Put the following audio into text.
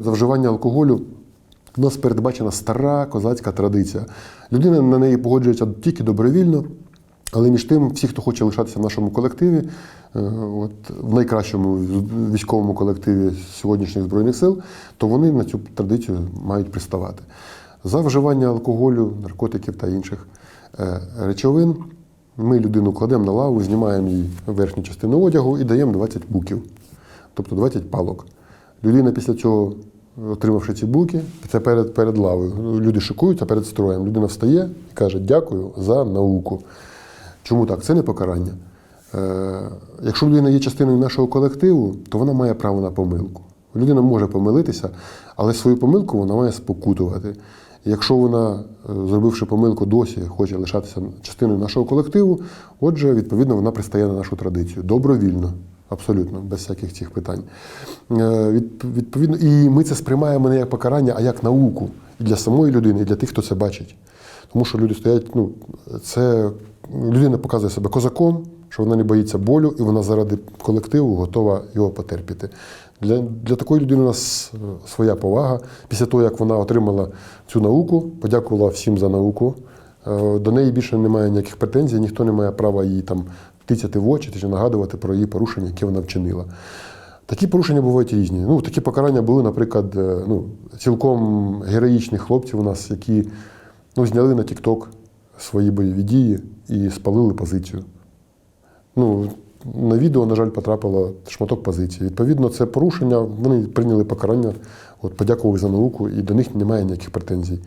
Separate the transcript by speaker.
Speaker 1: За вживання алкоголю у нас передбачена стара козацька традиція. Людина на неї погоджується тільки добровільно, але між тим, всі, хто хоче лишатися в нашому колективі, е, от, в найкращому військовому колективі сьогоднішніх Збройних сил, то вони на цю традицію мають приставати. За вживання алкоголю, наркотиків та інших е, речовин ми людину кладемо на лаву, знімаємо їй верхню частину одягу і даємо 20 буків, тобто 20 палок. Людина після цього, отримавши ці буки, це перед, перед лавою. Люди шикуються перед строєм. Людина встає і каже: Дякую за науку. Чому так? Це не покарання. Е, якщо людина є частиною нашого колективу, то вона має право на помилку. Людина може помилитися, але свою помилку вона має спокутувати. Якщо вона, е, зробивши помилку, досі хоче лишатися частиною нашого колективу, отже, відповідно, вона пристає на нашу традицію добровільно, абсолютно, без всяких цих питань. Е, Відповідно, і ми це сприймаємо не як покарання, а як науку і для самої людини, і для тих, хто це бачить. Тому що люди стоять, ну, це людина показує себе козаком, що вона не боїться болю, і вона заради колективу готова його потерпіти. Для, для такої людини у нас е, своя повага. Після того, як вона отримала цю науку, подякувала всім за науку. е, До неї більше немає ніяких претензій, ніхто не має права їй там тицяти в очі чи нагадувати про її порушення, які вона вчинила. Такі порушення бувають різні. Ну, такі покарання були, наприклад, е, ну, цілком героїчних хлопців у нас, які ну, зняли на TikTok свої бойові дії і спалили позицію. Ну, на відео, на жаль, потрапило шматок позиції. Відповідно, це порушення. Вони прийняли покарання, от, подякували за науку, і до них немає ніяких претензій.